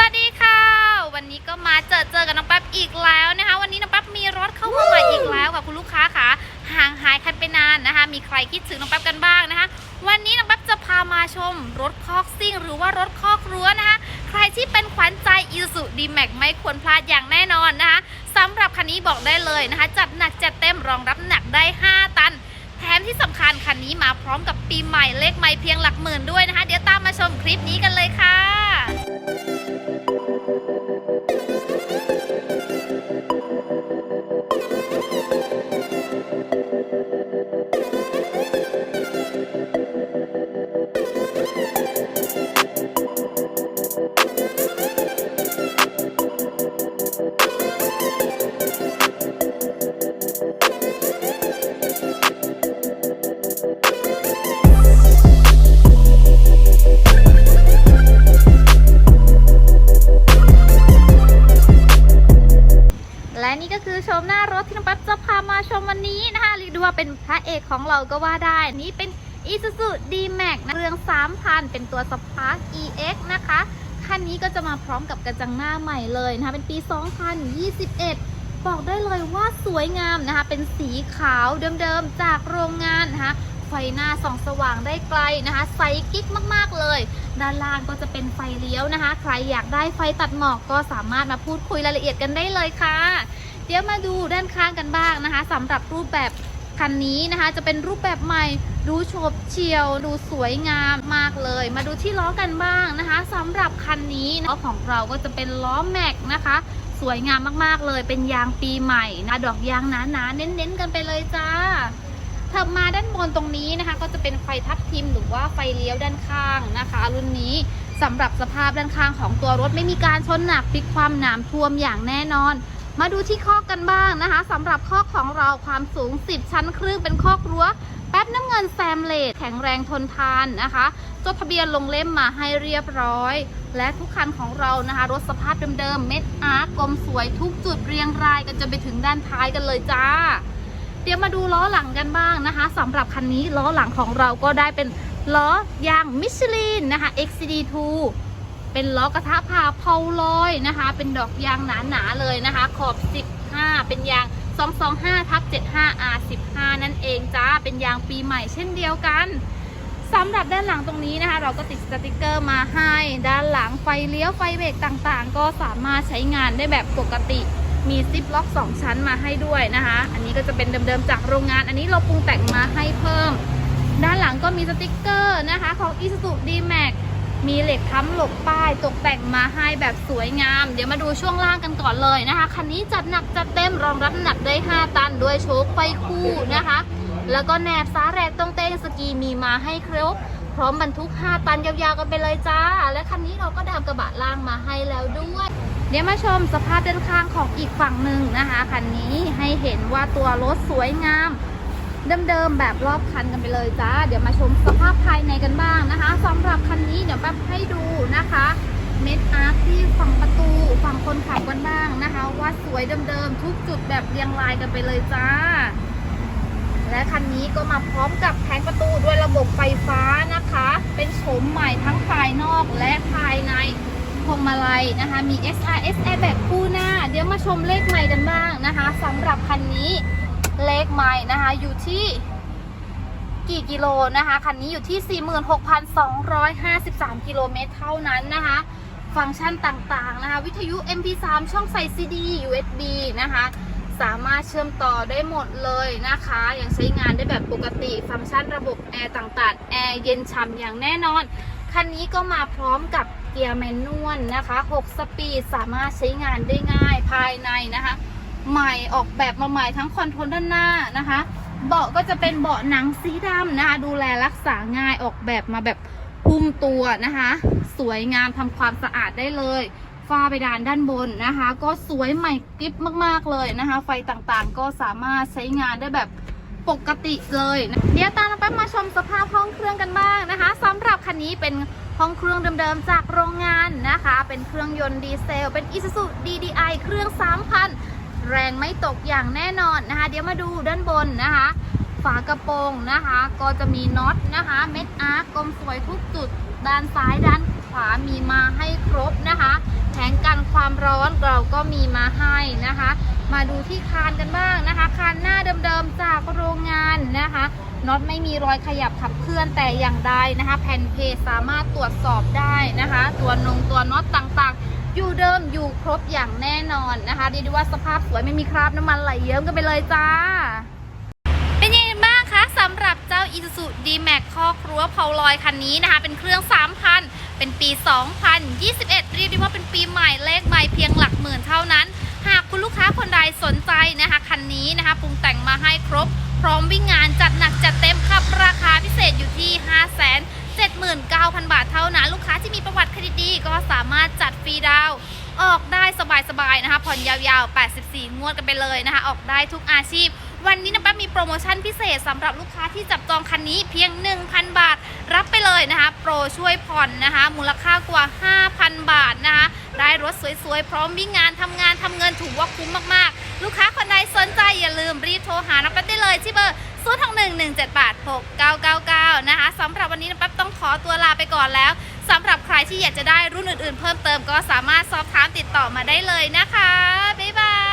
สวัสดีค่ะ วันนี้ก็มาเจอเจอกับน้องแป๊บอีกแล้วนะคะ วันนี้น้องแป๊บมีรถเข้ามาใหม่อีกแล้วกับคุณลูกค้าค่ะห่างหายกันไปนานนะคะ มีใครคิดถึงน้องแป๊บกันบ้างนะคะ วันนี้น้องแป๊บจะพามาชมรถคอกซิ่ง หรือว่ารถคอกรั้วนะคะ ใครที่เป็นขวัญใจอีซูดีแม็กไม่ควรพลาดอย่างแน่นอนนะคะสำหรับคันนี้บอกได้เลยนะคะ จัดหนักจัดเต็มรองรับหนักได้ 5 ตัน แถมที่สำคัญคันนี้มาพร้อมกับปีใหม่เลขไม่เพียงหลักหมื่นด้วยนะคะ เดี๋ยวตามมาชมคลิปนี้กันเลยค่ะและ Thank you. ได้ว่าเป็นพระเอกของเราก็ว่าได้ นี่เป็น Isuzu D-Max นะเรือง 3,000 เป็นตัว Spark EX นะคะ คันนี้ก็จะมาพร้อมกับกระจังหน้าใหม่เลยนะคะ เป็นปี 2021 บอกได้เลยว่าสวยงามนะคะ เป็นสีขาวเดิมๆ จากโรงงานนะคะไฟหน้าส่องสว่างได้ไกลนะคะใสกิ๊กมากๆเลย ด้านล่างก็จะเป็นไฟเลี้ยวนะคะ ใครอยากได้ไฟตัดหมอกก็สามารถมาพูดคุยรายละเอียดกันได้เลยค่ะ เดี๋ยวมาดูด้านข้างกันบ้างนะคะสำหรับรูปแบบ คันนี้นะคะจะเป็นรูปแบบใหม่ดูโฉบเฉียว ดูสวยงามมากเลย มาดูที่ล้อกันบ้างนะคะสำหรับคันนี้ล้อของเราก็จะเป็นล้อแม็กนะคะสวยงามมากๆเลย เป็นยางปีใหม่นะดอกยางหนาๆเน้นๆกันไปเลยจ้าถัดมาด้านบนตรงนี้นะคะ ก็จะเป็นไฟทับทิมหรือว่าไฟเลี้ยวด้านข้างนะคะ รุ่นนี้สำหรับสภาพด้านข้างของตัวรถไม่มีการชนหนักพลิกความหนามท่วมอย่างแน่นอน มาดูที่คอกกันบ้างนะคะสำหรับคอกของเราความสูง 10 ชั้นครึ่งเป็นคอกรั้ว แป๊บน้ำเงินแซมเลดแข็งแรงทนทานนะคะจดทะเบียนลงเล่มมาให้เรียบร้อย และทุกคันของเรานะคะ รถสภาพเดิมๆเม็ดอาร์กลมสวยทุกจุดเรียงรายกันจนไปถึงด้านท้ายกันเลยจ้า เดี๋ยวมาดูล้อหลังกันบ้างนะคะสำหรับคันนี้ล้อหลังของเราก็ได้เป็นล้อยางมิชลินนะคะ XCD2 เป็นล้อกระทะผ่าเพาลอยนะคะ เป็นดอกยางหนาๆเลยนะคะ ขอบ 15 เป็นยาง 225ทับ 75R15 นั่นเองจ้า เป็นยางปีใหม่เช่นเดียวกันสำหรับด้านหลังตรงนี้นะคะ เราก็ติดสติกเกอร์มาให้ ด้านหลังไฟเลี้ยวไฟเบรกต่างๆ ก็สามารถใช้งานได้แบบปกติมีซิปล็อก 2 ชั้นมาให้ด้วยนะคะ อันนี้ก็จะเป็นเดิมๆจากโรงงาน อันนี้เราปรุงแต่งมาให้เพิ่ม ด้านหลังก็มีสติกเกอร์นะคะของ Isuzu D-Max มีเหล็กค้ำหลบป้ายตกแต่งมาให้แบบสวยงาม เดี๋ยวมาดูช่วงล่างกันก่อนเลยนะคะ คันนี้จัดหนักจัดเต็มรองรับหนักได้ 5 ตันด้วยโชคไฟคู่นะคะ แล้วก็แนบสาแรกตรงเต้งสกีมีมาให้ครบพร้อมบรรทุก 5 ตันยาวๆกันไปเลยจ้า และคันนี้เราก็ดามกระบะล่างมาให้แล้วด้วย เดี๋ยวมาชมสภาพด้านข้างของอีกฝั่งหนึ่งนะคะ คันนี้ให้เห็นว่าตัวรถสวยงาม เดิมๆแบบรอบคันกันไปเลยจ้า เดี๋ยวมาชมสภาพภายในกันบ้างนะคะสำหรับคันนี้เดี๋ยวแป๊บให้ดูนะคะ เม็ดอาร์คที่ฝั่งประตูฝั่งคนขับกันบ้างนะคะว่าสวยเดิมๆทุกจุดแบบเรียงรายกันไปเลยจ้า และคันนี้ก็มาพร้อมกับแผงประตูด้วยระบบไฟฟ้านะคะ เป็นโฉมใหม่ทั้งภายนอกและภายในพวงมาลัยนะคะมี SRS Airbag คู่หน้า เดี๋ยวมาชมเลขใหม่กันบ้างนะคะสำหรับคันนี้ เลขใหม่นะคะอยู่ที่กี่กิโลนะคะคันนี้อยู่ที่ 46,253 กิโลเมตรเท่านั้นนะคะ ฟังก์ชันต่างๆนะคะ วิทยุ MP3 ช่องใส่ CD USB นะคะ สามารถเชื่อมต่อได้หมดเลยนะคะยังใช้งานได้แบบปกติ ฟังก์ชันระบบแอร์ต่างๆ แอร์เย็นฉ่ำอย่างแน่นอน คันนี้ก็มาพร้อมกับเกียร์แมนนวลนะคะ 6 สปีดสามารถใช้งานได้ง่ายภายในนะคะ ใหม่ออกแบบมาใหม่ทั้งคอนโทรลด้านหน้านะคะ เบาะก็จะเป็นเบาะหนังสีดำนะคะ ดูแลรักษาง่ายออกแบบมาแบบพุ่มตัวนะคะ สวยงามทำความสะอาดได้เลยฝ้าเพดานด้านบนนะคะ ก็สวยใหม่กริบมากๆเลยนะคะ ไฟต่างๆก็สามารถใช้งานได้แบบปกติเลยนะเดี๋ยวตามเราไปมาชมสภาพห้องเครื่องกันบ้างนะคะสำหรับคันนี้เป็นห้องเครื่องเดิมๆจากโรงงานนะคะ เป็นเครื่องยนต์ดีเซล เป็น Isuzu DDI เครื่อง 3,000 แรงไม่ตกอย่างแน่นอนนะคะ เดี๋ยวมาดูด้านบนนะคะ ฝากระโปรงนะคะ ก็จะมีน็อตนะคะ เม็ดอาร์กลมสวยทุกจุด ด้านซ้ายด้านขวามีมาให้ครบนะคะแถความร้อนเราก็มีมาให้นะคะ มาดูที่คานกันบ้างนะคะ คานหน้าเดิมๆจากโรงงานนะคะน็อตไม่มีรอยขยับขับเคลื่อนแต่อย่างใดนะคะ แผ่นเพสามารถตรวจสอบได้นะคะ ตัวนงตัวน็อตต่างๆ อยู่เดิมอยู่ครบอย่างแน่นอนนะคะเรียกได้ว่าสภาพสวยไม่มีคราบน้ำมันไหลเยิ้มกันไปเลยจ้า เป็นยังไงบ้างคะสำหรับเจ้า Isuzu D-Max คอกรั้วเพาลอยคันนี้นะคะ เป็นเครื่อง 3,000 เป็นปี 2021 เรียกได้ว่าเป็นปีใหม่เลขใหม่เพียงหลักหมื่นเท่านั้น หากคุณลูกค้าคนใดสนใจนะคะคันนี้นะคะปรุงแต่งมาให้ครบ พร้อมวิ่งงานจัดหนักจัดเต็มครับราคาพิเศษอยู่ที่5 7 9 0 0 0 บาทเท่านั้น ลูกค้าที่มีประวัติเครดิตดีก็ รีดาว ออกได้สบายๆนะคะผ่อนยาวๆ 84 งวดกันไปเลยนะคะ ออกได้ทุกอาชีพ วันนี้นะป้ามีโปรโมชั่นพิเศษสำหรับลูกค้าที่จับจองคันนี้เพียง 1,000 บาท รับไปเลยนะคะ โปรช่วยผ่อนนะคะ มูลค่ากว่า 5,000 บาทนะคะ ได้รถสวยๆ พร้อมวิ่งงานทำงานทำเงินถือว่าคุ้มมากๆ ลูกค้าคนใดสนใจอย่าลืมรีบโทรหาน้ำปั๊บได้เลยที่เบอร์0 6 1 1 7 8 6 9 9 9 นะคะสำหรับวันนี้น้ำปั๊บต้องขอตัวลาไปก่อนแล้ว สำหรับใครที่อยากจะได้รุ่นอื่นๆ เพิ่มเติมก็สามารถสอบถามติดต่อมาได้เลยนะคะ บ๊ายบาย